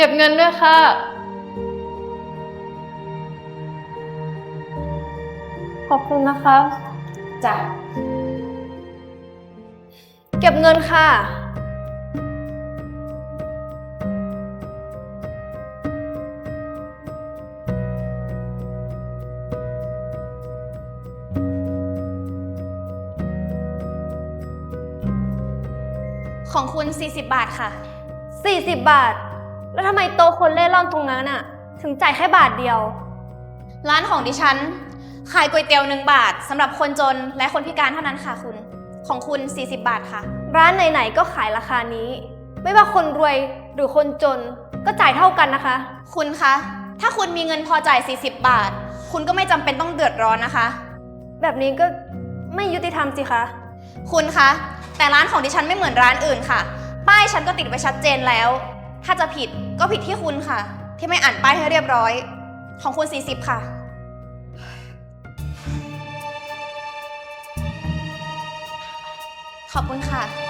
เก็บเงินด้วยค่ะ ขอบคุณนะคะ จ้ะ เก็บเงินค่ะ ของคุณ 40 บาทค่ะ 40 บาท แล้วทำไมโตะคนเล่ร่อนตรงนั้นอะถึงจ่ายแค่บาทเดียว ร้านของดิฉัน ขายก๋วยเตี๋ยวหนึ่งบาทสำหรับคนจนและคนพิการเท่านั้นค่ะคุณ ของคุณ 40 บาทค่ะ ร้านไหนๆก็ขายราคานี้ ไม่ว่าคนรวยหรือคนจนก็จ่ายเท่ากันนะคะ คุณคะ ถ้าคุณมีเงินพอจ่าย 40 บาท คุณก็ไม่จำเป็นต้องเดือดร้อนนะคะ แบบนี้ก็ไม่ยุติธรรมสิคะ คุณคะ แต่ร้านของดิฉันไม่เหมือนร้านอื่นค่ะ ป้ายฉันก็ติดไว้ชัดเจนแล้ว ถ้าจะผิดก็ผิดที่คุณค่ะ ที่ไม่อ่านป้ายให้เรียบร้อย ของคุณ 40 ค่ะ ขอบคุณค่ะ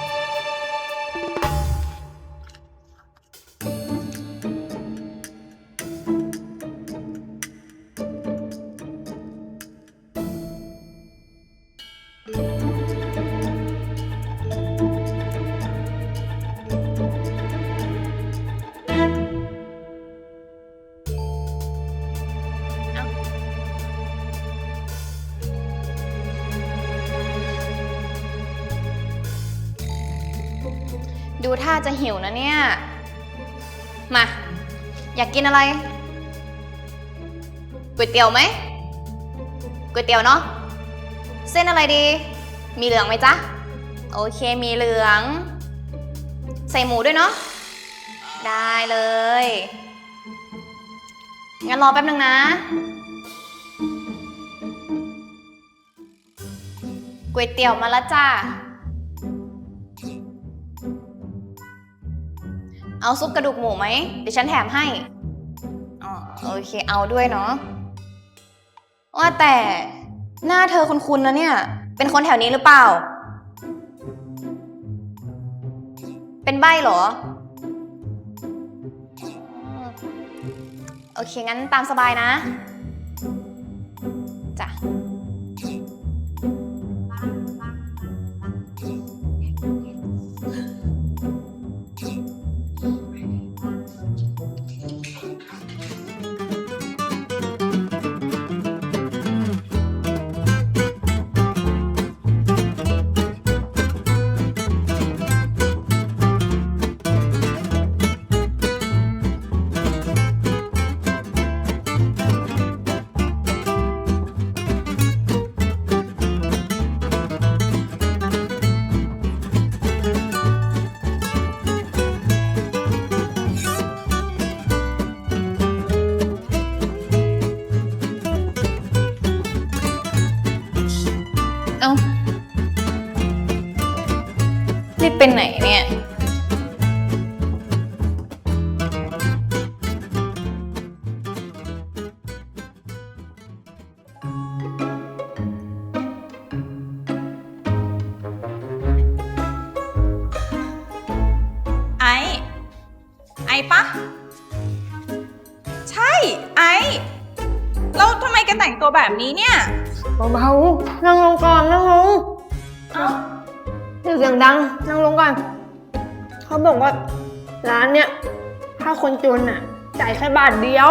จะหิวนะเนี่ย มา อยากกินอะไร ก๋วยเตี๋ยวไหม ก๋วยเตี๋ยวเนาะ เส้นอะไรดี มีเหลืองไหมจ๊ะ โอเค มีเหลือง ใส่หมูด้วยเนาะ ได้เลย งั้นรอแป๊บนึงนะ ก๋วยเตี๋ยวมาแล้วจ้า เอาซุปกระดูกหมูไหมเดี๋ยวฉันแถมให้อ๋อโอเคเอาด้วยเนาะว่าแต่หน้าเธอคุ้นๆนะเนี่ย เป็นคนแถวนี้หรือเปล่า เป็นใบเหรออ๋อโอเค งั้นตามสบายนะ ต่งตัวแบบนี้เนี่ย เบาๆนั่งลงก่อนนั่งลงเอ้าอย่าเสียงดังนั่งลงก่อน เขาบอกว่าร้านเนี้ยถ้าคนจนอะจ่ายแค่บาทเดียว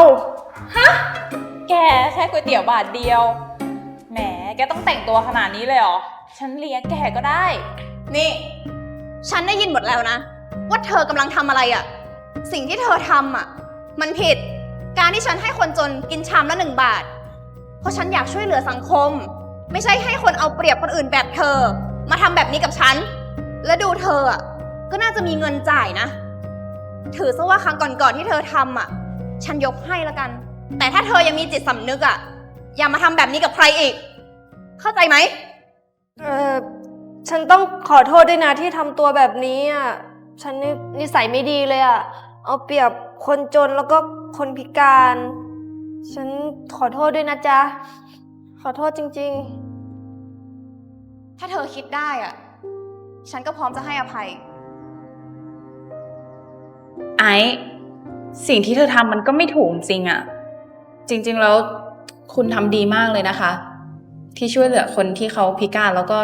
แกแค่ก๋วยเตี๋ยวบาทเดียว แหม แกต้องแต่งตัวขนาดนี้เลยเหรอ ฉันเลี้ยงแกก็ได้ นี่ ฉันได้ยินหมดแล้วนะ ว่าเธอกำลังทำอะไรอะ่ะ สิ่งที่เธอทำอะ มันผิด การที่ฉันให้คนจนกินชามละหนึ่งบาทเพ ราะฉันอยากช่วยเหลือสังคม ไม่ใช่ให้คนเอาเปรียบคนอื่นแบบเธอ มาทำแบบนี้กับฉัน และดูเธออะก็น่าจะมีเงินจ่ายนะ ถือซะว่าครั้งก่อนๆที่เธอทำอะฉันยกให้ละกัน แต่ถ้าเธอยังมีจิตสำนึกอะอย่ามาทำแบบนี้กับใครอีก เข้าใจไหม เออฉันต้องขอโทษด้วยนะที่ทำตัวแบบนี้อะ ฉันนี่นิสัยไม่ดีเลยอะ เอาเปรียบคนจนแล้วก็คนพิการ ฉันขอโทษด้วยนะจ๊ะ ขอโทษจริง ถ้าเธอคิดได้อะฉันก็พร้อมจะให้อภัย ไอสิ่งที่เธอทำมันก็ไม่ถูกจริงอะจริง ๆ แล้วคุณทำดีมากเลยนะคะ ที่ช่วยเหลือคนที่เขาพิการแล้วก็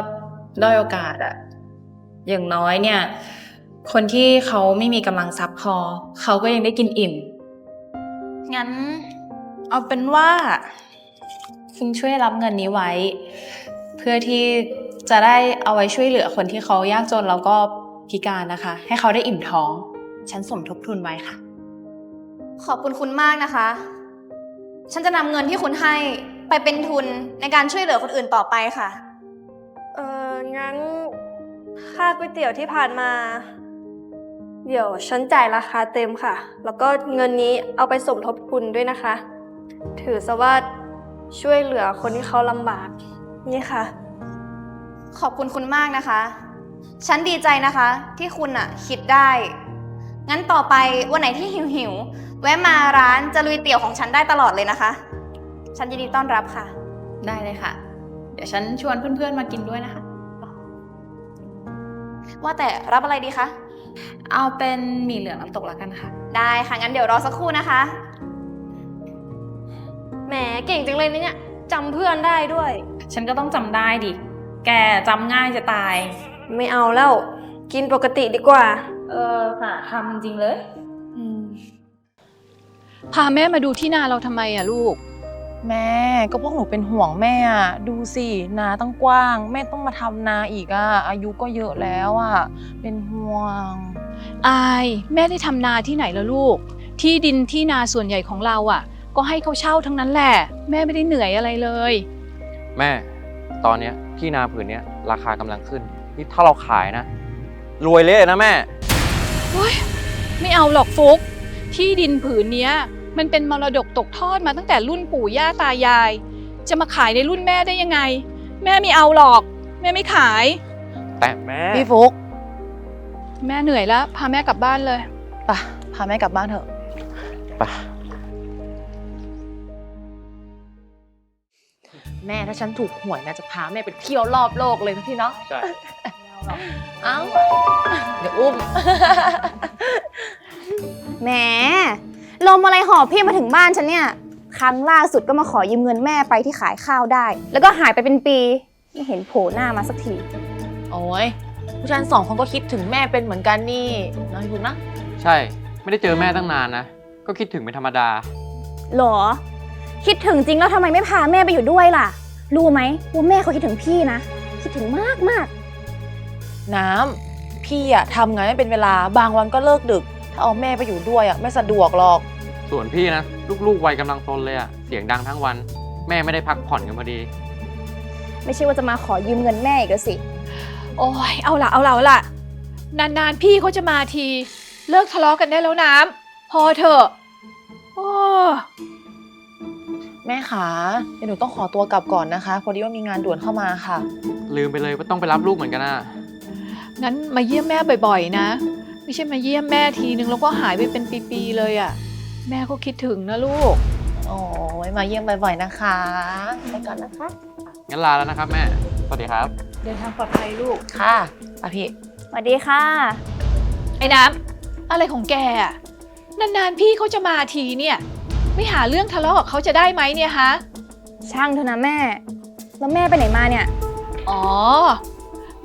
ด้อยโอกาสอะอย่างน้อยเนี่ย คนที่เขาไม่มีกำลังทรัพย์พอ เขาก็ยังได้กินอิ่ม งั้น เอาเป็นว่า คุณช่วยรับเงินนี้ไว้ เพื่อที่จะได้เอาไว้ช่วยเหลือคนที่เขายากจนแล้วก็พิการนะคะ ให้เขาได้อิ่มท้อง ฉันสมทบทุนไว้ค่ะ ขอบคุณคุณมากนะคะ ฉันจะนำเงินที่คุณให้ไปเป็นทุนในการช่วยเหลือคนอื่นต่อไปค่ะ เอองั้นค่าก๋วยเตี๋ยวที่ผ่านมา เดี๋ยวฉันจ่ายราคาเต็มค่ะ แล้วก็เงินนี้เอาไปสมทบทุนด้วยนะคะ ถือซะว่าช่วยเหลือคนที่เขาลำบาก นี่ค่ะ ขอบคุณคุณมากนะคะ ฉันดีใจนะคะ ที่คุณอะคิดได้ งั้นต่อไปวันไหนที่หิวหิวๆแวะมาร้านจะลุยเตี๋ยวของฉันได้ตลอดเลยนะคะ ฉันยินดีต้อนรับค่ะ ได้เลยค่ะ เดี๋ยวฉันชวนเพื่อนๆมากินด้วยนะคะ ว่าแต่รับอะไรดีคะ เอาเป็นหมี่เหลืองน้ำตกแล้วกันค่ะ ได้ค่ะ งั้นเดี๋ยวรอสักครู่นะคะ แหมเก่งจังเลยนะเนี่ยจำเพื่อนได้ด้วย ฉันก็ต้องจำได้ดิ แกจำง่ายจะตาย ไม่เอาแล้ว กินปกติดีกว่า เออค่ะทำจริงเลย พาแม่มาดูที่นาเราทำไมอะลูก แม่ก็พวกหนูเป็นห่วงแม่อะดูสินาตั้งกว้าง แม่ต้องมาทำนาอีกอะอายุก็เยอะแล้วอะเป็นห่วง อาย แม่ได้ทำนาที่ไหนแล้วลูก ที่ดินที่นาส่วนใหญ่ของเราอะ ก็ให้เขาเช่าทั้งนั้นแหละ แม่ไม่ได้เหนื่อยอะไรเลย แม่ ตอนเนี้ยที่นาผืนเนี้ยราคากำลังขึ้น นี่ถ้าเราขายนะ รวยเละเลยนะแม่ ไม่เอาหรอกฟุก ที่ดินผืนเนี้ย มันเป็นมรดกตกทอดมาตั้งแต่รุ่นปู่ย่าตายาย จะมาขายในรุ่นแม่ได้ยังไง แม่ไม่เอาหรอก แม่ไม่ขาย แต่แม่พี่ฟุกแม่เหนื่อยแล้ว พาแม่กลับบ้านเลย ไปะพาแม่กลับบ้านเถอะ ไป แม่ถ้าฉันถูกหวยนะจะพาแม่ไปเที่ยวรอบโลกเลยนะพี่เนาะใช่เอ้าเดี๋ยวอุ้ม แหมลมอะไรหอบพี่มาถึงบ้านฉันเนี่ย ครั้งล่าสุดก็มาขอยืมเงินแม่ไปที่ขายข้าวได้ แล้วก็หายไปเป็นปีไม่เห็นโผล่หน้ามาสักที โอ้ยผู้ชายสองคนก็คิดถึงแม่เป็นเหมือนกันนี่นะคุณนะ ใช่ ไม่ได้เจอแม่ตั้งนานนะ ก็คิดถึงเป็นธรรมดา หรอ คิดถึงจริงแล้วทำไมไม่พาแม่ไปอยู่ด้วยล่ะ รู้ไหมว่าแม่เขาคิดถึงพี่นะ คิดถึงมากมากน้ำพี่อะทำงานไม่เป็นเวลาบางวันก็เลิกดึก ถ้าเอาแม่ไปอยู่ด้วยอะไม่สะดวกหรอก ส่วนพี่นะ ลูกๆวัยกำลังโตเลยอะเสียงดังทั้งวัน แม่ไม่ได้พักผ่อนกันพอดี ๆไม่ใช่ว่าจะมาขอยืมเงินแม่อีกแล้วสิ โอ้ยเอาละเอาละเอาละนานๆพี่เขาจะมาที เลิกทะเลาะกันได้แล้วน้ำพอเถอะโอ้ แม่ขาเดี๋ยวหนูต้องขอตัวกลับก่อนนะคะ พอดีว่ามีงานด่วนเข้ามาค่ะ ลืมไปเลยว่าต้องไปรับลูกเหมือนกันนะงั้นมาเยี่ยมแม่บ่อยๆนะ ไม่ใช่มาเยี่ยมแม่ทีนึงแล้วก็หายไปเป็นปีๆเลยอะ่ะ แม่ก็คิดถึงนะลูก โอ้ยมาเยี่ยมบ่อยๆนะคะ ไปก่อนนะคะ งั้นลาแล้วนะครับแม่ สวัสดีครับ เดินทางปลอดภัยลูก ค่ะไปพี่ สวัสดีค่ะ ไอ้น้ำอะไรของแกอะนานๆพี่เขาจะมาทีเนี่ย ไม่หาเรื่องทะเลาะกับเขาจะได้ไหมเนี่ยฮะ ช่างเถอะนะแม่ แล้วแม่ไปไหนมาเนี่ย อ๋อ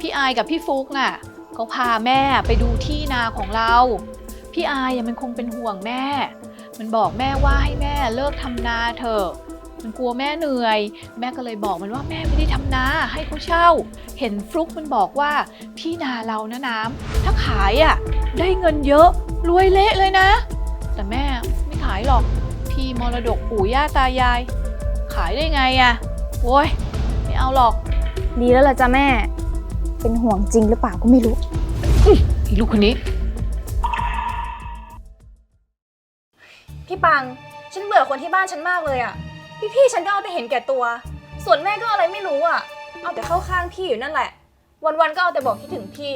พี่อายกับพี่ฟุกน่ะเขาพาแม่ไปดูที่นาของเรา พี่อายอะมันคงเป็นห่วงแม่ มันบอกแม่ว่าให้แม่เลิกทำนาเถอะ มันกลัวแม่เหนื่อย แม่ก็เลยบอกมันว่าแม่ไม่ได้ทำนาให้เขาเช่า เห็นฟลุกมันบอกว่าที่นาเรานะน้ำถ้าขายอะได้เงินเยอะรวยเละเลยนะ แต่แม่ไม่ขายหรอก ที่มรดกปู่ย่าตายาย ขายได้ไงอะโว้ยไม่เอาหรอก ดีแล้วล่ะจ้ะแม่ เป็นห่วงจริงหรือเปล่าก็ไม่รู้อีลูกคนนี้ พี่ปัง ฉันเบื่อคนที่บ้านฉันมากเลยอะพี่ๆฉันก็เอาแต่เห็นแก่ตัว ส่วนแม่ก็อะไรไม่รู้อะเอาแต่เข้าข้างพี่อยู่นั่นแหละ วันๆก็เอาแต่บอกคิดถึงพี่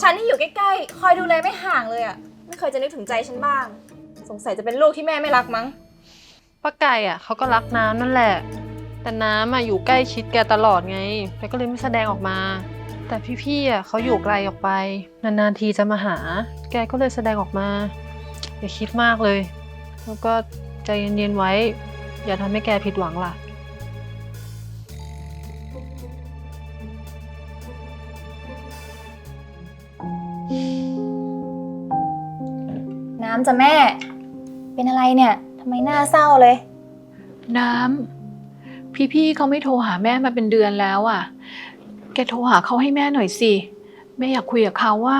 ฉันที่อยู่ใกล้ๆ คอยดูแลไม่ห่างเลยอะไม่เคยจะนึกถึงใจฉันบ้าง สงสัยจะเป็นลูกที่แม่ไม่รักมั้ง ป้าไก่อะเขาก็รักน้ำนั่นแหละ แต่น้ำอะอยู่ใกล้ชิดแกตลอดไงแกก็เลยไม่แสดงออกมา แต่พี่ๆอะเขาอยู่ไกลออกไป นานๆทีจะมาหา แกก็เลยแสดงออกมา อย่าคิดมากเลย แล้วก็ใจเย็นๆไว้ อย่าทำให้แกผิดหวังล่ะน้ำจ้ะแม่ เป็นอะไรเนี่ย ทำไมหน้าเศร้าเลย น้ำ พี่ๆเขาไม่โทรหาแม่มาเป็นเดือนแล้วอะ แกโทรหาเขาให้แม่หน่อยสิ แม่อยากคุยกับเขาว่า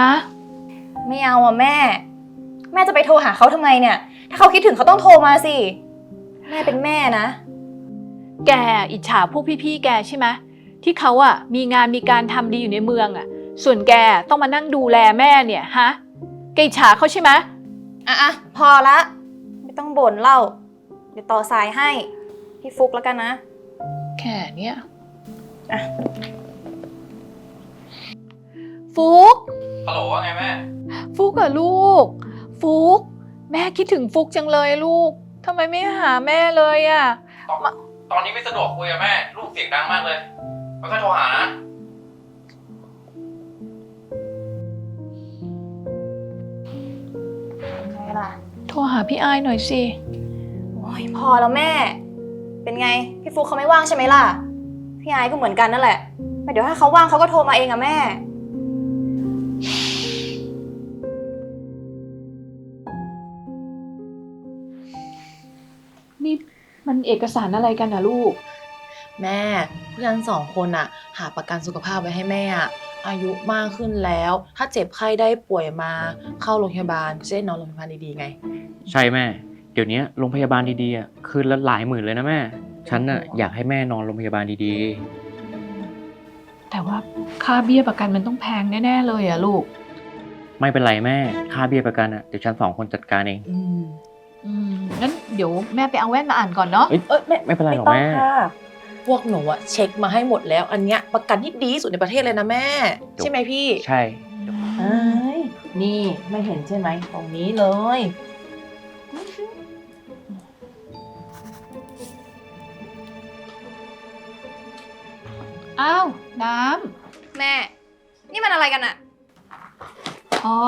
นะ ไม่เอาอะแม่ แม่จะไปโทรหาเขาทำไมเนี่ย ถ้าเขาคิดถึงเขาต้องโทรมาสิ แม่เป็นแม่นะ แกอิจฉาพวกพี่ๆแกใช่ไหมที่เขาอะมีงานมีการทำดีอยู่ในเมืองอะ ส่วนแกต้องมานั่งดูแลแม่เนี่ยฮะ แกอิจฉาเขาใช่ไหม อะอะพอละ ไม่ต้องบ่นเล่า เดี๋ยวต่อสายให้ พี่ฟุกแล้วกันนะ แค่เนี้ยอะ ฟุก ฮัลโหลว่าไงแม่ ฟุกอะลูก ฟุก แม่คิดถึงฟุกจังเลยลูกทำไมไม่หาแม่เลยอะ ตอนนี้ไม่สะดวกคุยอะแม่ ลูกเสียงดังมากเลยไม่ค่อยโทรหานะ พี่อายหน่อยสิ โอ้ยพอแล้วแม่ เป็นไง พี่ฟุกเขาไม่ว่างใช่ไหมล่ะ พี่ไอซ์ก็เหมือนกันนั่นแหละแต่เดี๋ยวถ้าเขาว่างเขาก็โทรมาเองอะแม่ นี่มันเอกสารอะไรกันนะลูก แม่เพื่อนสองคนอะหาประกันสุขภาพไว้ให้แม่อะอายุมากขึ้นแล้ว ถ้าเจ็บไข้ได้ป่วยมาเข้าโรงพยาบาลก็จะได้นอนโรงพยาบาลดีๆไง ใช่แม่ เดี๋ยวนี้โรงพยาบาลดีๆอะคืนละหลายหมื่นเลยนะแม่ ฉันน่ะอยากให้แม่นอนโรงพยาบาลดีแต่ว่าค่าเบี้ยประกันมันต้องแพงแน่ๆเลยอะลูก ๆ ไม่เป็นไรแม่ ค่าเบี้ยประกันอะเดี๋ยวฉันสองคนจัดการเอง อืมอืมงั้นเดี๋ยวแม่ไปเอาแว่นมาอ่านก่อนเนาะ เอ้ย เอ้ยแม่ไม่เป็นไรหรอกต้งแม่ ค่ะ พวกหนูอะเช็คมาให้หมดแล้ว อันเนี้ยประกันที่ดีที่สุดในประเทศเลยนะแม่ใช่ไหมพี่ ใช่เอ้ยนี่ไม่เห็นใช่ไหมตรงนี้เลย อ้าว น้แม่ นี่มันอะไรกันอะำ อ๋อ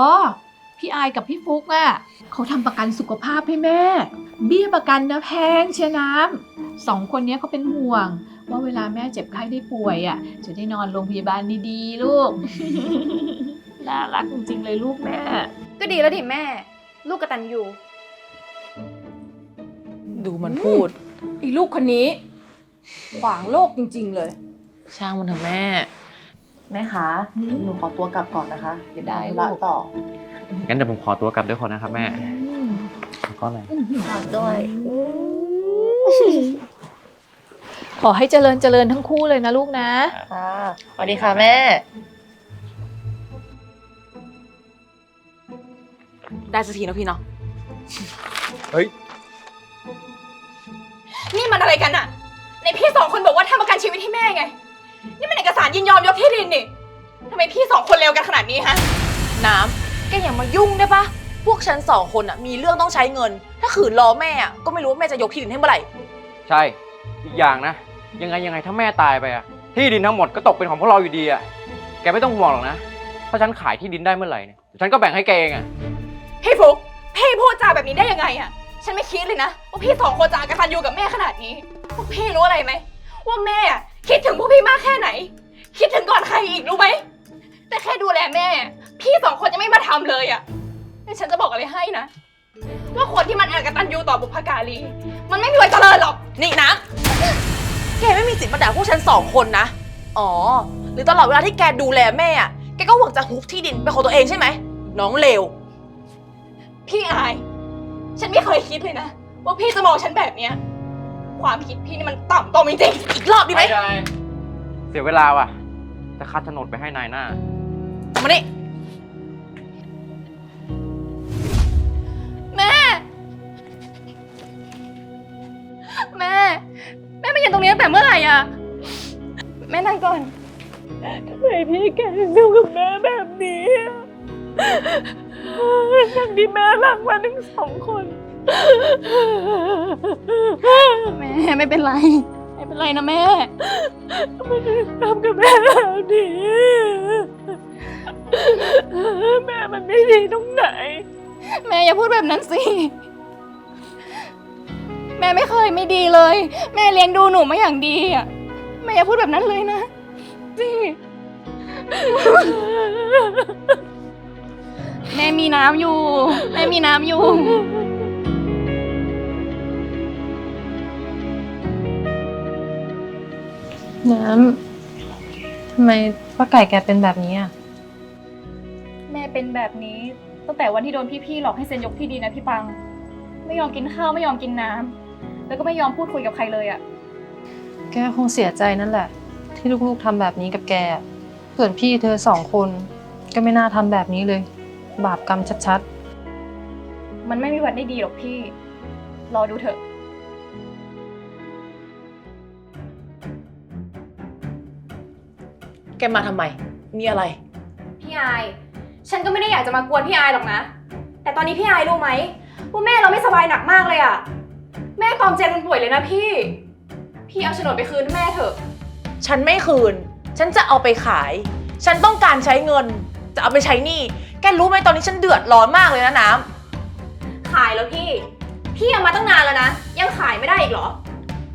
พี่อายกับพี่ฟุกอะเขาทำประกันสุขภาพให้แม่ เบี้ยประกันนะแพงเชียน้ำสองคนเนี้ยเขาเป็นห่วง ว่าเวลาแม่เจ็บไข้ได้ป่วยอะจะได้นอนโรงพยาบาลดีๆ ลูก น่ารักจริงๆเลยลูกแม่ ก็ดีแล้วดิแม่ ลูกกระตันอยู่ ดูมันพูดอีลูกคนนี้ ขวางโลกจริง ๆ เลย ช่างมันเถอะแม่ แม่คะหนูขอตัวกลับก่อนนะคะเดี๋ยวได้ได้ลูละกต่องั้นเดี๋ยวผมขอตัวกลับด้วยคนนะครับแม่แล้วก็อะไรด้วย ขอให้เจริญเจริญทั้งคู่เลยนะลูกนะ ค่ะสวัสดีค่ะแม่ ได้สักทีนะพี่เนาะนี่มันอะไรกันอะในพี่สองคนบอกว่าทำประกันชีวิตให้แม่ไง นี่มันเอกสารยินยอมยกที่ดินนี่ทำไมพี่สองคนเลวกันขนาดนี้ฮะ น้ำแกอย่ามายุ่งได้ปะพวกฉันสองคนอะมีเรื่องต้องใช้เงิน ถ้าขืนรอแม่อะก็ไม่รู้ว่าแม่จะยกที่ดินให้เมื่อไหร่ ใช่ อีกอย่างนะ ยังไงยังไงถ้าแม่ตายไปอะที่ดินทั้งหมดก็ตกเป็นของพวกเราอยู่ดีอะแกไม่ต้องห่วงหรอกนะ ถ้าฉันขายที่ดินได้เมื่อไหร่เนี่ยเดี๋ยวฉันก็แบ่งให้แกเองอะพี่ฟุกพี่พูดจาแบบนี้ได้ยังไงอะฉันไม่คิดเลยนะว่าพี่สองคนจะอกตันอยู่กับแม่ขนาดนี้พวกพี่รู้อะไรไหมว่าแม่อะ คิดถึงพวกพี่มากแค่ไหน คิดถึงก่อนใครอีกรู้ไหม แต่แค่ดูแลแม่ พี่สองคนยังไม่มาทำเลยอะแต่ฉันจะบอกอะไรให้นะ ว่าคนที่มันอกตันยูต่อบุพการี มันไม่มีวันเจริญหรอก นี่นะ แกไม่มีสิทธิ์มาด่าพวกฉันสองคนนะ อ๋อ หรือตลอดเวลาที่แกดูแลแม่อะแกก็หวังจะฮุบที่ดินเป็นของตัวเองใช่ไหม น้องเลว พี่อาย ฉันไม่เคยคิดเลยนะ ว่าพี่จะมองฉันแบบเนี้ย ความคิดพี่นี่มันต่ำตมจริงๆอีกรอบดีไหมไม่ได้เสียเวลาว่ะ จะคัดโฉนดไปให้นายหน้า มานี่แม่ แม่ แม่มายืนตรงนี้ตั้งแต่เมื่อไหร่อะแม่นั่งก่อนทำไมพี่แกถึงทำกับแม่แบบนี้ทั้งที่แม่รักมันทั้งสองคน แม่ไม่เป็นไร ไม่เป็นไรนะแม่มันทำกับแม่แบบนี้แม่มันไม่ดีตรงไหน แม่อย่าพูดแบบนั้นสิ แม่ไม่เคยไม่ดีเลย แม่เลี้ยงดูหนูมาอย่างดีอะแม่อย่าพูดแบบนั้นเลยนะพี่แม่มีน้ำอยู่ แม่มีน้ำอยู่ น้ำ ทำไมป้าไก่แกเป็นแบบนี้อะ แม่เป็นแบบนี้ตั้งแต่วันที่โดนพี่ๆหลอกให้เซ็นยกที่ดีนะพี่ปัง ไม่ยอมกินข้าวไม่ยอมกินน้ำแล้วก็ไม่ยอมพูดคุยกับใครเลยอะ แกคงเสียใจนั่นแหละ ที่ลูกๆทำแบบนี้กับแกส่วนพี่เธอสองคนก็ไม่น่าทำแบบนี้เลย บาปกรรมชัดมันไม่มีวันได้ดีหรอกพี่ รอดูเถอะ แกมาทำไม มีอะไร พี่อาย ฉันก็ไม่ได้อยากจะมากวนพี่อายหรอกนะ แต่ตอนนี้พี่อายรู้ไหมว่าแม่เราไม่สบายหนักมากเลยอะแม่ตอมเจนมันป่วยเลยนะพี่ พี่เอาโฉนดไปคืนแม่เถอะ ฉันไม่คืน ฉันจะเอาไปขาย ฉันต้องการใช้เงิน จะเอาไปใช้หนี้ แกรู้ไหมตอนนี้ฉันเดือดร้อนมากเลยนะน้ำขายแล้วพี่ พี่เอามาตั้งนานแล้วนะ ยังขายไม่ได้อีกเหรอ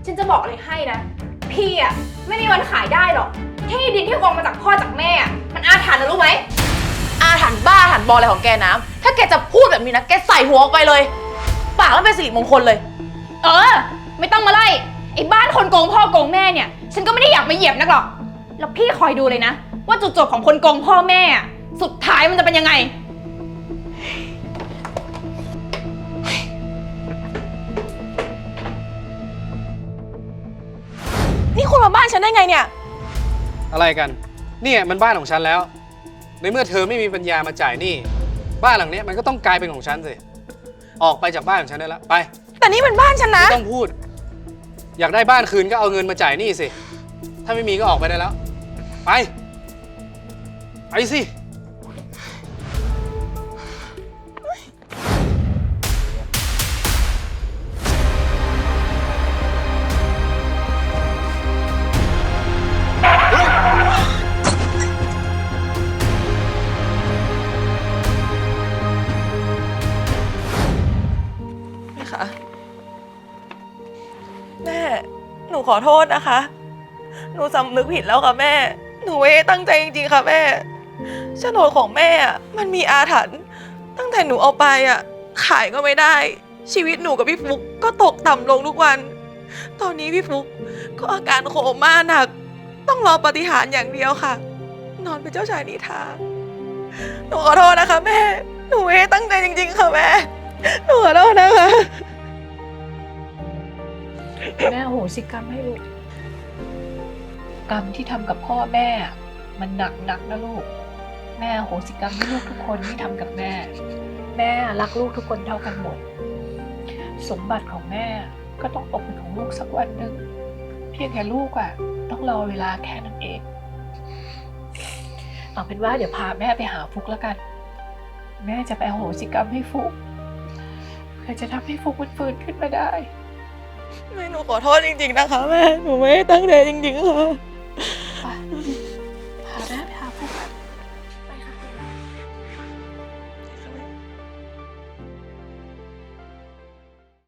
ฉันจะบอกอะไรให้นะ พี่อะไม่มีวันขายได้หรอก ที่ดินที่โกงมาจากพ่อจากแม่อะมันอาถรรพ์นะรู้ไหม อาถรรพ์บ้าอาถรรพ์บออะไรของแกน้ำถ้าแกจะพูดแบบนี้นะ แกใส่หัวออกไปเลย ปากไม่เป็นสิริมงคลเลย เออ ไม่ต้องมาไล่ไอ้บ้านคนโกงพ่อโกงแม่เนี่ย ฉันก็ไม่ได้อยากมาเหยียบนักหรอก แล้วพี่คอยดูเลยนะ ว่าจุดจบของคนโกงพ่อแม่อะสุดท้ายมันจะเป็นยังไง นี่คุณมาบ้านฉันได้ไงเนี่ย อะไรกัน เนี่ยมันบ้านของฉันแล้ว ในเมื่อเธอไม่มีปัญญามาจ่ายหนี้บ้านหลังเนี้ยมันก็ต้องกลายเป็นของฉันสิ ออกไปจากบ้านของฉันได้แล้วไป แต่นี่มันบ้านฉันนะ ไม่ต้องพูด อยากได้บ้านคืนก็เอาเงินมาจ่ายหนี้สิ ถ้าไม่มีก็ออกไปได้แล้ว ไป ไปสิ อโทษนะคะ หนูสำนึกผิดแล้วค่ะแม่ หนูไม่ได้ตั้งใจจริงๆค่ะแม่โฉนดของแม่อะมันมีอาถรรพ์ตั้งแต่หนูเอาไปอะ ขายก็ไม่ได้ ชีวิตหนูกับพี่ฟุกก็ตกต่ำลงทุกวัน ตอนนี้พี่ฟุกก็อาการโคม่าหนัก ต้องรอปฏิหารอย่างเดียวค่ะ นอนเป็นเจ้าชายนิทาหนูขอโทษนะคะแม่ หนูไม่ได้ตั้งใจจริง ๆ ค่ะแม่ หนูขอโทษนะคะ แม่โหสิกรรมให้ลูก กรรมที่ทำกับพ่อแม่ มันหนักหนักนะลูก แม่โหสิกรรมให้ลูกทุกคนที่ทำกับแม่ แม่รักลูกทุกคนเท่ากันหมด สมบัติของแม่ก็ต้องตกเป็นของลูกสักวันหนึ่งเพียงแค่ลูกอะต้องรอเวลาแค่นั้นเอง เอาเป็นว่าเดี๋ยวพาแม่ไปหาฟุกแล้วกัน แม่จะไปอโหสิกรรมให้ฟุกเพื่อจะทำให้ฟุกมันฟื้นขึ้นมาได้ แม่หนูขอโทษจริง ๆ นะคะแม่หนูไม่ได้ตั้งใจจริงๆค่ะ